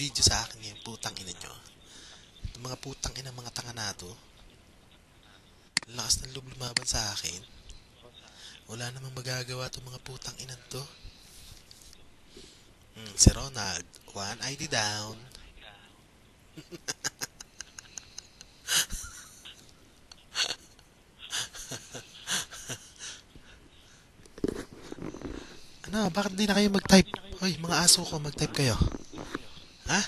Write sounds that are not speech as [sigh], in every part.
video sa akin ngayon, putang ina nyo. Yung mga putang ina mga tanga na to. Lakas ng loob lumaban sa akin. Wala namang magagawa itong mga putang inan to. Hmm, si Ronald, one ID down. [laughs] Ano, bakit di na kayo mag-type? Hoy, mga aso ko, mag-type kayo. Ha?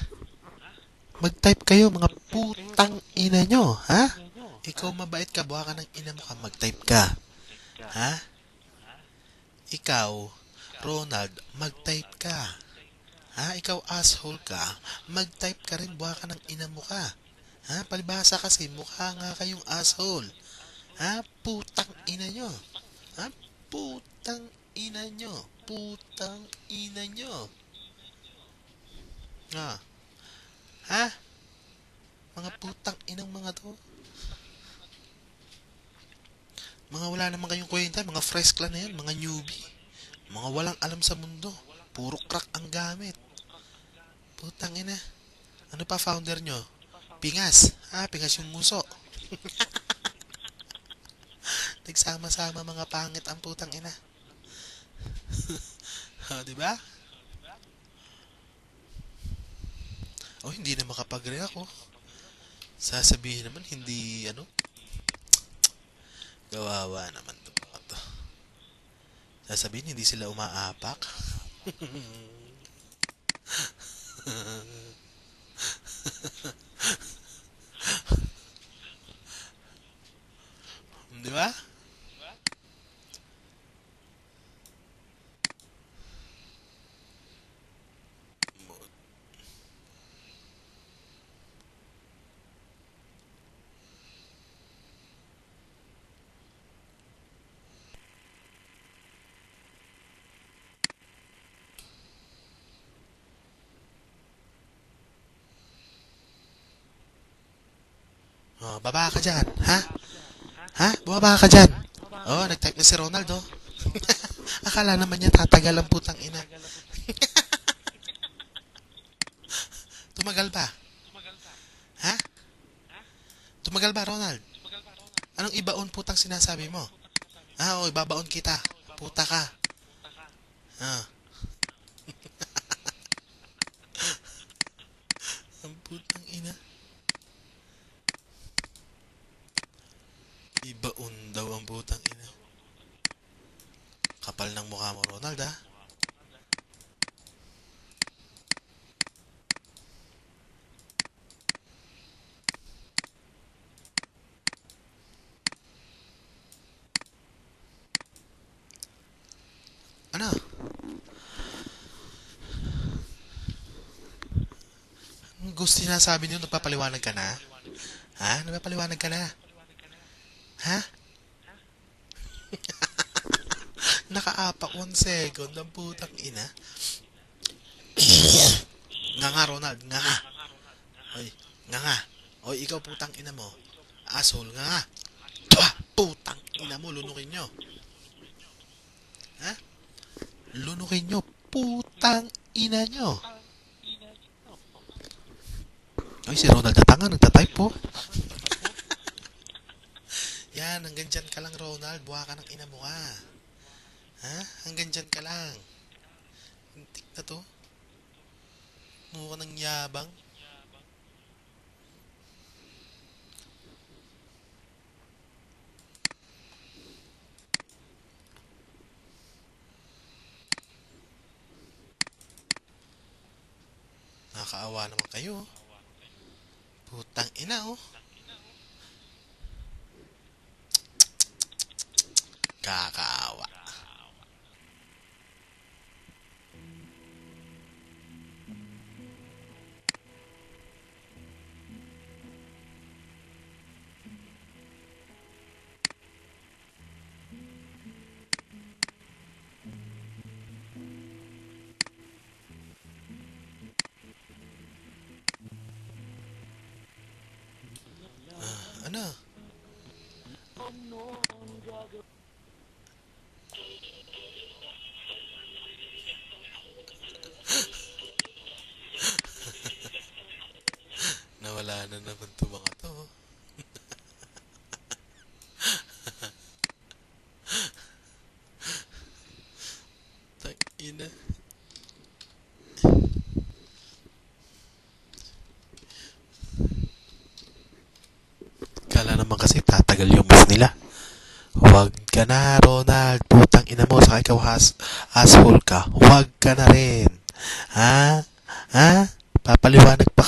Mag-type kayo, mga putang ina nyo, ha? Ikaw mabait ka, buha ka ng ina mo ka, mag-type ka. Ha? Ikaw, Ronald, mag-type ka. Ha? Ikaw asshole ka, mag-type ka rin, buha ka ng ina mo ka. Ha? Palibasa kasi, mukha nga kayong asshole. Ha? Putang ina nyo. Ha? Putang ina nyo. Putang ina nyo. Ha? Ha? Mga putang inang mga to. Mga wala naman kayong kwenta, mga fresh clan na yan, mga newbie. Mga walang alam sa mundo. Puro crack ang gamit. Putang ina. Ano pa founder nyo? Pingas. Ah, pingas yung muso. [laughs] Nagsama-sama mga pangit ang putang ina. [laughs] ha, di ba? Oh, hindi na makapag-react oh. Sasabihin naman, hindi, ano? Gawawa naman to to. Sasabihin, hindi sila umaapak. [laughs] Di ba? Baba ka dyan, ha? Ha? Bumaba ka dyan. Oh, nag-type na si Ronaldo. [laughs] Akala naman niya tatagal ang putang ina. [laughs] Tumagal ba? Ha? Tumagal ba, Ronald? Anong ibaon putang sinasabi mo? Ah, oh, ibabaon kita. Puta ka. Ah. ang putang ina. Ibaon daw ang putang ina. Kapal ng mukha mo, Ronald, ha? Ano? Gusto sinasabi niyo, nagpapaliwanag ka na? Ha? Nagpapaliwanag ka na? Ha? [laughs] Nakaapak one second ang putang ina. nga nga, Ronald. Nga nga. Oy, nga nga. Oy, ikaw putang ina mo. Asshole, nga nga. Putang ina mo, lunukin nyo. Ha? Lunukin nyo. Putang ina nyo. Ay, si Ronald Tatanga, nagtatype po. Yan, hanggang dyan ka lang, Ronald. Buha ka ng ina mo ka. Ha? Hanggang dyan ka lang. Hintik na to. Mukha ng yabang. Nakakaawa naman kayo. Putang ina, oh. na. Nawala na naman to mga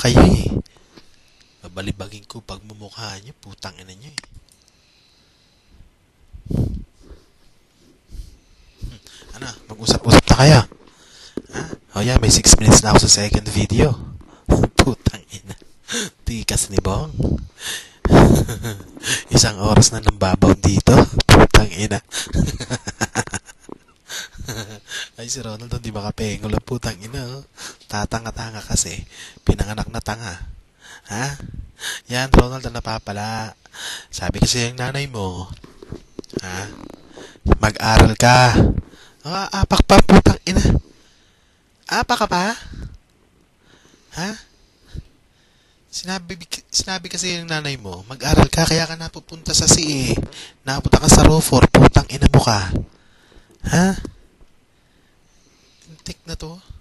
kayo eh. Babalibagin ko pag mumukha niyo. Putang ina niyo eh. Hmm, Ano? Mag-usap-usap na kayo. Ha? O yan, may 6 minutes na ako sa second video. [laughs] Putang ina. Tikas ni Bong. [laughs] Isang oras na nang babaw dito. Putang ina. [laughs] Ay, si Ronald, hindi makapengol ang putang ina. Oh. Tatanga-tanga kasi. Pinanganak na tanga. Ha? Yan, Ronald, ang napapala. Sabi kasi yung nanay mo, ha? Mag-aral ka. Ah, apak pa, putang ina. Apak ka pa? Ha? Sinabi, sinabi kasi yung nanay mo, mag-aral ka, kaya ka napupunta sa CA. Napunta ka sa RO4, putang ina mo ka. Ha? Intik na to.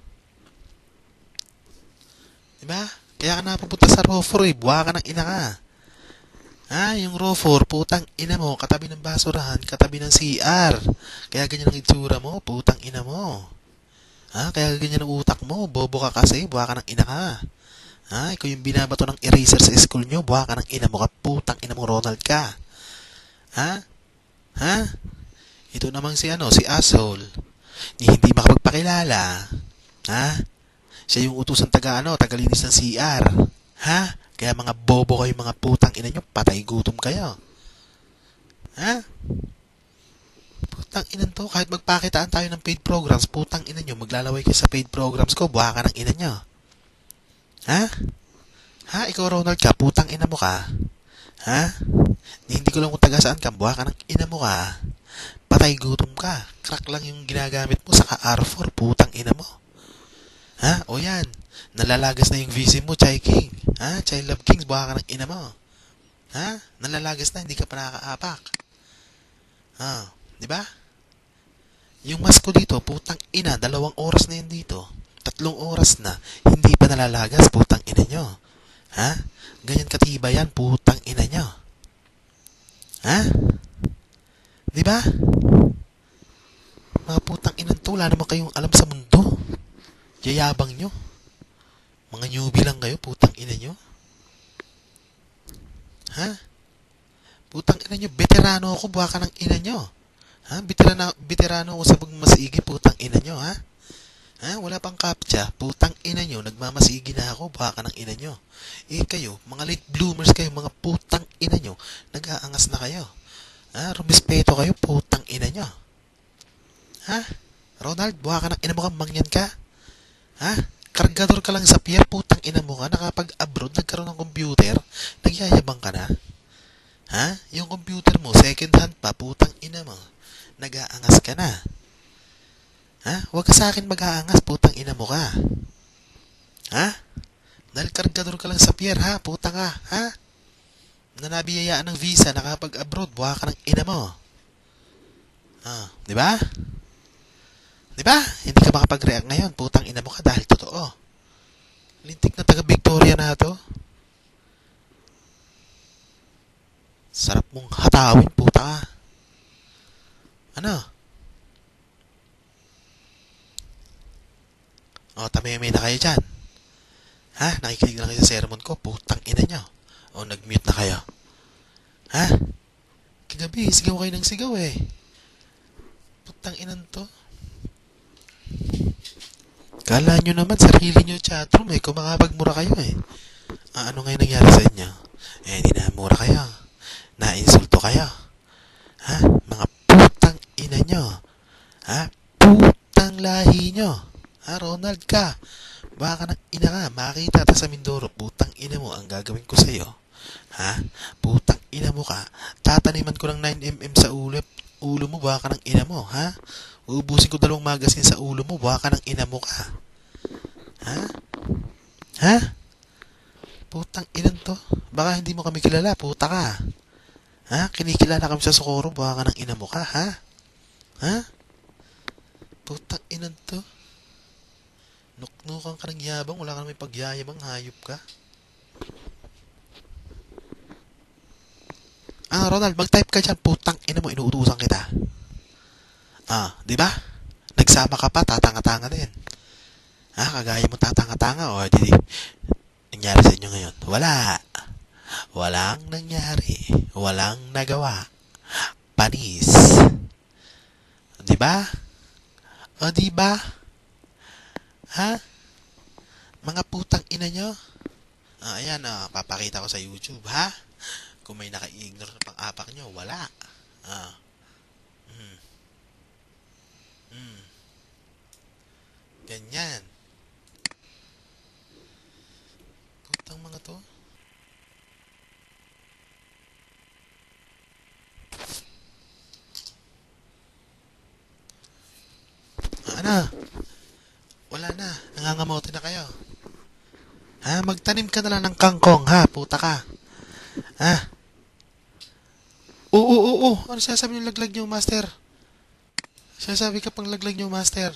Diba? Kaya ka napupunta sa RO4 eh, buha ka ng ina ka. Ha? Yung RO4, putang ina mo, katabi ng basurahan, katabi ng CR. Kaya ganyan ang itsura mo, putang ina mo. Ha? Kaya ganyan ang utak mo, bobo ka kasi, buha ka ng ina ka. Ha? Ikaw yung binabato ng eraser sa school nyo. Buha ka ng ina mo ka. Putang ina mo Ronald ka. Ha? Ha? Ito namang si ano, si asshole. Ni hindi makapagpakilala. Ha? Siya yung utusan taga ano, tagalinis ng CR. Ha? Kaya mga bobo kayo, mga putang ina nyo, patay gutom kayo. Ha? Putang ina to, kahit magpakitaan tayo ng paid programs, putang ina nyo, maglalaway kayo sa paid programs ko, buha ka ng ina nyo. Ha? Ha? Ikaw, Ronald ka? Putang ina mo ka? Ha? Hindi ko lang kung taga saan ka. Buha ka ng ina mo ka. Patay gutom ka. Crack lang yung ginagamit mo. Saka R4. Putang ina mo. Ha? O yan. Nalalagas na yung VC mo, Chai King. Ha? Chai Love Kings. Buha ka ng ina mo. Ha? Nalalagas na. Hindi ka pa nakakaapak. Ha? Di ba? Yung mas ko dito, putang ina. Dalawang oras na yan dito tatlong oras na, hindi pa nalalagas, putang ina nyo. Ha? Ganyan katiba yan, putang ina nyo. Ha? Di ba? Mga putang inan to, wala naman kayong alam sa mundo. Yayabang nyo. Mga newbie lang kayo, putang ina nyo. Ha? Putang ina nyo, veterano ako, buha ka ng ina nyo. Ha? Veterano, veterano ako sa pagmasigi, putang ina nyo, ha? Ha? Wala pang captcha. Putang ina nyo. Nagmamasigi na ako. Baka ng ina nyo. Eh kayo, mga late bloomers kayo, mga putang ina nyo. Nag-aangas na kayo. Ha? Rumispeto kayo, putang ina nyo. Ha? Ronald, buha ka ng ina mo kang mangyan ka? Ha? Kargador ka lang sa pier, putang ina mo ka. Nakapag-abroad, nagkaroon ng computer. Nagyayabang ka na. Ha? Yung computer mo, second hand pa, putang ina mo. Nag-aangas ka na. Ha? Huwag ka sa akin mag-aangas, putang ina mo ka. Ha? Dahil kargador ka lang sa pier, ha? Puta ka, ha? Na nabiyayaan ng visa, nakapag-abroad, buha ka ng ina mo. Ah, di ba? Di ba? Hindi ka makapag-react ngayon, putang ina mo ka dahil totoo. Lintik na taga Victoria na to. Sarap mong hatawin, puta. Ano? O, tamimay na kayo dyan. Ha? Nakikinig na kayo sa sermon ko. Putang ina nyo. O, nag-mute na kayo. Ha? Kagabi, sigaw kayo ng sigaw eh. Putang inan to. Kala nyo naman, sarili nyo chatroom eh. Kumakapagmura kayo eh. Ah, ano ngayon nangyari sa inyo? Eh, dinamura kayo. Nainsulto kayo. Ha? Mga putang ina nyo. Ha? Putang lahi nyo. Ha, Ronald ka. Baka ng ina ka, makita ta sa Mindoro, putang ina mo ang gagawin ko sa'yo. Ha? Putang ina mo ka. Tataniman ko ng 9mm sa ulo, ulo mo, baka ng ina mo, ha? Uubusin ko dalawang magasin sa ulo mo, baka ng ina mo ka. Ha? Ha? Putang inan to. Baka hindi mo kami kilala, puta ka. Ha? Kinikilala kami sa Socorro, baka ka ng ina mo ka, ha? Ha? Putang inan to. Nuknukan ka ng yabang, wala ka naman pagyayabang, hayop ka. Ah, Ronald, mag-type ka dyan. Putang ina mo, inuutusan kita. Ah, di ba? Nagsama ka pa, tatanga-tanga din. Ah, kagaya mo tatanga-tanga, o di, nangyari sa inyo ngayon? Wala. Walang nangyari. Walang nagawa. Panis. Di ba? O, di ba? Ha? Mga putang ina nyo? Ah, ayan, ah, papakita ko sa YouTube, ha? Kung may naka-ignore na pang-apak nyo, wala. Ah. Hmm. Ganyan. Putang mga to. Ano? Wala na. Nangangamote na kayo. Ha? Magtanim ka na lang ng kangkong, ha? Puta ka. Ha? Oo, oo, oo. Ano sinasabi yung laglag niyo, master? Sinasabi ka pang laglag niyo, master.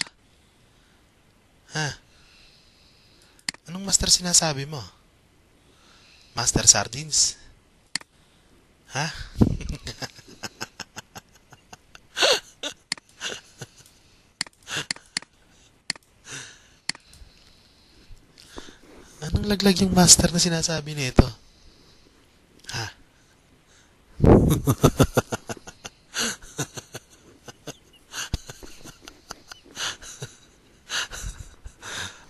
Ha? Anong master sinasabi mo? Master Sardines? Ha? [laughs] Anong laglag yung master na sinasabi nito? Ha? [laughs]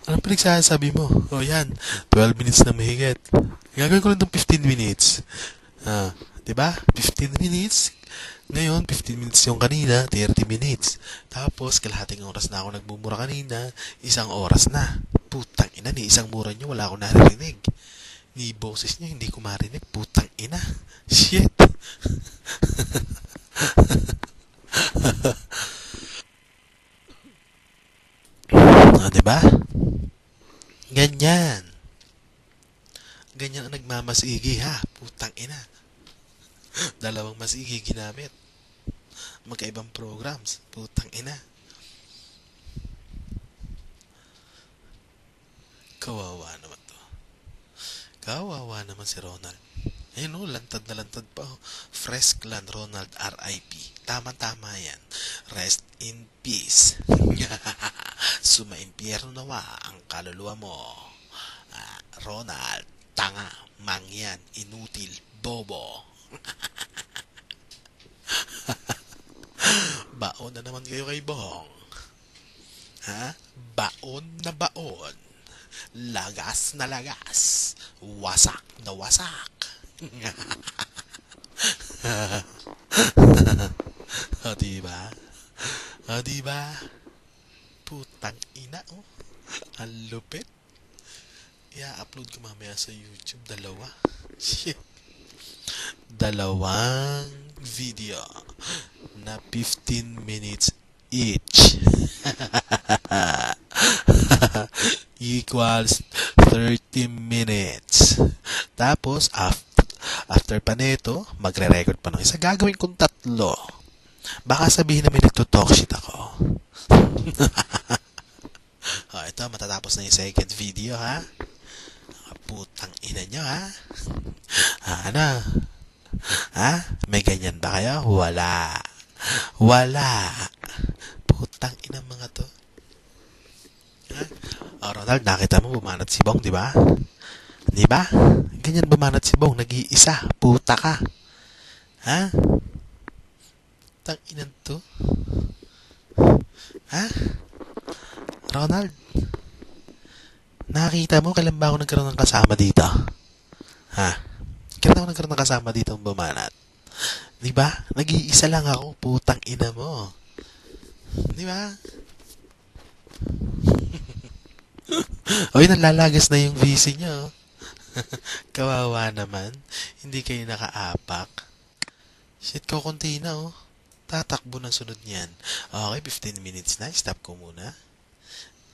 Anong pinagsasabi mo? O yan, 12 minutes na mahigit. Gagawin ko lang itong 15 minutes. Ah, 'di ba? 15 minutes. Ngayon, 15 minutes yung kanina, 30 minutes. Tapos, kalahating oras na ako nagmumura kanina, isang oras na. Putang ina, ni isang mura nyo, wala akong naririnig. Ni boses niya, hindi ko marinig. Putang ina. Shit. [laughs] ah, di ba? Ganyan. Ganyan ang nagmamasigi ha. Putang ina. [gasps] Dalawang masigi ginamit. Magkaibang programs. Putang ina. Kawawa naman to. Kawawa naman si Ronald. Ayun o, lantad na lantad pa. oh. Fresh Clan Ronald R.I.P. Tama-tama yan. Rest in peace. [laughs] Sumaimpyerno nawa ang kaluluwa mo. Ah, Ronald, tanga, mangyan, inutil, bobo. [laughs] baon na naman kayo kay Bong. Ha? Baon na baon. Lagas na lagas. Wasak na wasak. [laughs] o, diba? O, diba? Putang ina, oh. Ang lupit. I-upload ko mamaya sa YouTube. Dalawa. Dalawang video na 15 minutes each. [laughs] equals 30 minutes. Tapos, after, after pa nito, magre-record pa ng isa. Gagawin kong tatlo. Baka sabihin namin nagto-talk shit ako. [laughs] ito, matatapos na yung second video, ha? Ah, Putang ina nyo, ha? Ah, ano? Ha? May ganyan ba kayo? Wala. Wala. Putang ina mga to. Ha? Oh, Ronald, nakita mo bumanat si Bong, di ba? Di ba? Ganyan bumanat si Bong, nag-iisa. Puta ka. Ha? Tang inan to. Ha? Ronald, nakita mo kailan ba ako nagkaroon ng kasama dito? Ha? Kailan ako nagkaroon ng kasama dito ang bumanat? Di ba? Nag-iisa lang ako, putang ina mo. Di ba? [laughs] Oy, nalalagas na yung VC niyo. [laughs] Kawawa naman. Hindi kayo nakaapak. Shit ko konti na oh. Tatakbo ng sunod niyan. Okay, 15 minutes na. Stop ko muna.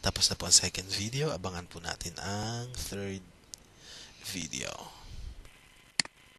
Tapos na po ang second video. Abangan po natin ang third video.